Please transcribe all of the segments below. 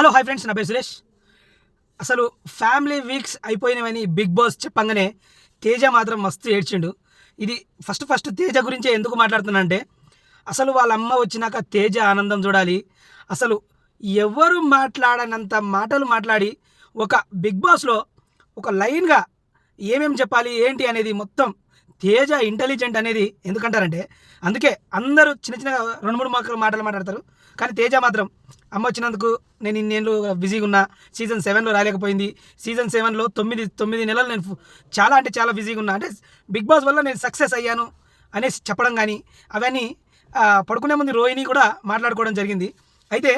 Hello hi friends నా పేరు సురేష్. అసలు ఫ్యామిలీ వీక్స్ అయిపోయినవని బిగ్ బాస్ చెప్పంగానే తేజ మాత్రం మస్తు ఏడ్చిండు. ఇది ఫస్ట్ ఫస్ట్ తేజ గురించే ఎందుకు మాట్లాడుతున్నా అంటే అసలు వాళ్ళ అమ్మ వచ్చినాక తేజ ఆనందం చూడాలి. అసలు ఎవరు మాట్లాడనంత మాటలు మాట్లాడి ఒక బిగ్ బాస్లో ఒక లైన్గా ఏమేం చెప్పాలి ఏంటి అనేది మొత్తం తేజ ఇంటెలిజెంట్ అనేది ఎందుకంటారంటే అందుకే అందరూ చిన్న చిన్న రెండు మూడు మాటలు మాటలు మాట్లాడతారు. కానీ తేజ మాత్రం అమ్మ వచ్చినందుకు నేను ఇన్నేళ్ళు బిజీగా ఉన్నా సీజన్ సెవెన్లో రాలేకపోయింది. సీజన్ సెవెన్లో తొమ్మిది తొమ్మిది నెలలు నేను చాలా అంటే చాలా బిజీగా ఉన్నా. అంటే బిగ్ బాస్ వల్ల నేను సక్సెస్ అయ్యాను అనేసి చెప్పడం కానీ అవన్నీ పడుకునే ముందు రోహిణి కూడా మాట్లాడుకోవడం జరిగింది. అయితే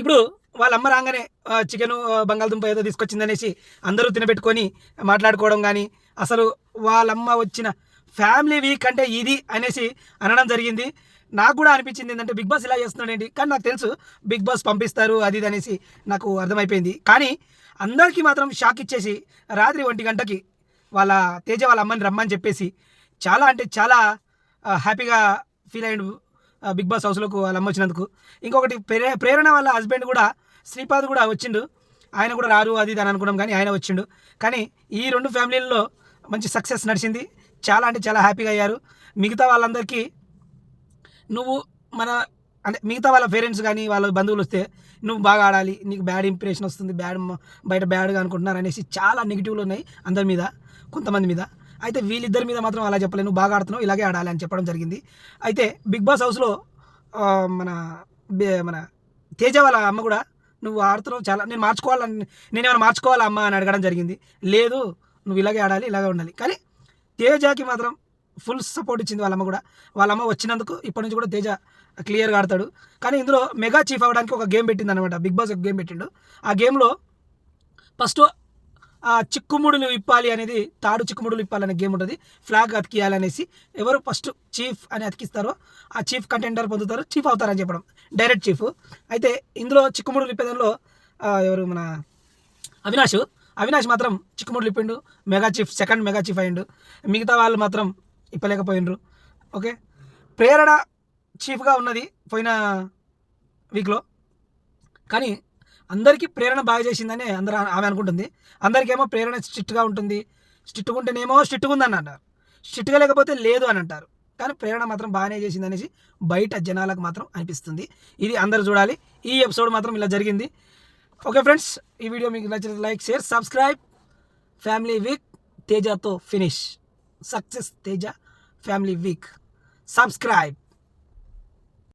ఇప్పుడు వాళ్ళ అమ్మ రాగానే చికెన్ బంగాళదుంప ఏదో తీసుకొచ్చిందనేసి అందరూ తినబెట్టుకొని మాట్లాడుకోవడం కానీ అసలు వాళ్ళమ్మ వచ్చిన ఫ్యామిలీ వీక్ అంటే ఇది అనేసి అనడం జరిగింది. నాకు కూడా అనిపించింది ఏంటంటే బిగ్ బాస్ ఇలా చేస్తున్నాడేంటి కానీ నాకు తెలుసు బిగ్ బాస్ పంపిస్తారు అది ఇది అనేసి నాకు అర్థమైపోయింది. కానీ అందరికీ మాత్రం షాక్ ఇచ్చేసి రాత్రి ఒంటి గంటకి వాళ్ళ తేజ వాళ్ళ అమ్మని రమ్మని చెప్పేసి చాలా అంటే చాలా హ్యాపీగా ఫీల్ అయ్యాడు బిగ్ బాస్ హౌస్లోకి వాళ్ళ అమ్మ వచ్చినందుకు. ఇంకొకటి ప్రే ప్రేరణ వాళ్ళ హస్బెండ్ కూడా శ్రీపాద్ కూడా వచ్చిండు. ఆయన కూడా రారు అది అని అనుకున్నాం కానీ ఆయన వచ్చిండు. కానీ ఈ రెండు ఫ్యామిలీల్లో మంచి సక్సెస్ నడిచింది. చాలా అంటే చాలా హ్యాపీగా అయ్యారు. మిగతా వాళ్ళందరికీ నువ్వు మన అంటే మిగతా వాళ్ళ పేరెంట్స్ కానీ వాళ్ళ బంధువులు వస్తే నువ్వు బాగా ఆడాలి నీకు బ్యాడ్ ఇంప్రెషన్ వస్తుంది బ్యాడ్ బయట బ్యాడ్గా అనుకుంటున్నారు అనేసి చాలా నెగిటివ్లు ఉన్నాయి అందరి మీద కొంతమంది మీద. అయితే వీళ్ళిద్దరి మీద మాత్రం అలా చెప్పలేదు నువ్వు బాగా ఆడుతున్నావు ఇలాగే ఆడాలి అని చెప్పడం జరిగింది. అయితే బిగ్ బాస్ హౌస్లో మన బే- మన తేజ వాళ్ళ అమ్మ కూడా నువ్వు ఆడుతున్నావు చాలా నేను మార్చుకోవాలని నేను ఏమైనా మార్చుకోవాలా అమ్మ? అని అడగడం జరిగింది. లేదు నువ్వు ఇలాగే ఆడాలి ఇలాగే ఉండాలి. కానీ తేజకి మాత్రం ఫుల్ సపోర్ట్ ఇచ్చింది వాళ్ళమ్మ కూడా. వాళ్ళమ్మ వచ్చినందుకు ఇప్పటి నుంచి కూడా తేజ క్లియర్గా ఆడతాడు. కానీ ఇందులో మెగా చీఫ్ అవ్వడానికి ఒక గేమ్ పెట్టింది అనమాట బిగ్ బాస్ ఒక గేమ్ పెట్టిండు. ఆ గేమ్లో ఫస్ట్ ఆ చిక్కుముడులు ఇప్పాలి అనేది తాడు చిక్కుముడులు ఇప్పాలనే గేమ్ ఉంటుంది. ఫ్లాగ్ అతికియాలనేసి ఎవరు ఫస్ట్ చీఫ్ అని అతికిస్తారో ఆ చీఫ్ కంటెండర్ పొందుతారు. చీఫ్ అవుతారని చెప్పడం. డైరెక్ట్ చీఫ్ అయితే ఇందులో చిక్కుముడులు ఇప్పేదానిలో ఎవరు మన అవినాష్? అవినాష్ మాత్రం చిక్కుముడులు ఇప్పిండు mega chief second mega chief అయ్యిండు. మిగతా వాళ్ళు మాత్రం ఇప్పలేకపోయిండ్రు. ఓకే? ప్రేరణ చీఫ్గా ఉన్నది పోయిన వీక్లో. కానీ అందరికీ ప్రేరణ బాగా చేసిందని అందరూ ఆమె అనుకుంటుంది. అందరికేమో ప్రేరణ స్ట్రిక్ట్గా ఉంటుంది. స్ట్రిక్ట్గా ఉంటేనేమో స్ట్రిక్ట్గా ఉందని అంటారు. స్ట్రిక్ట్గా లేకపోతే లేదు అని అంటారు. కానీ ప్రేరణ మాత్రం బాగానే చేసింది అనేసి బయట జనాలకు మాత్రం అనిపిస్తుంది. ఇది అందరు చూడాలి. ఈ ఎపిసోడ్ మాత్రం ఇలా జరిగింది. ఓకే ఫ్రెండ్స్ ఈ వీడియో మీకు నచ్చితే like share subscribe family week తేజతో finish success Teja family week subscribe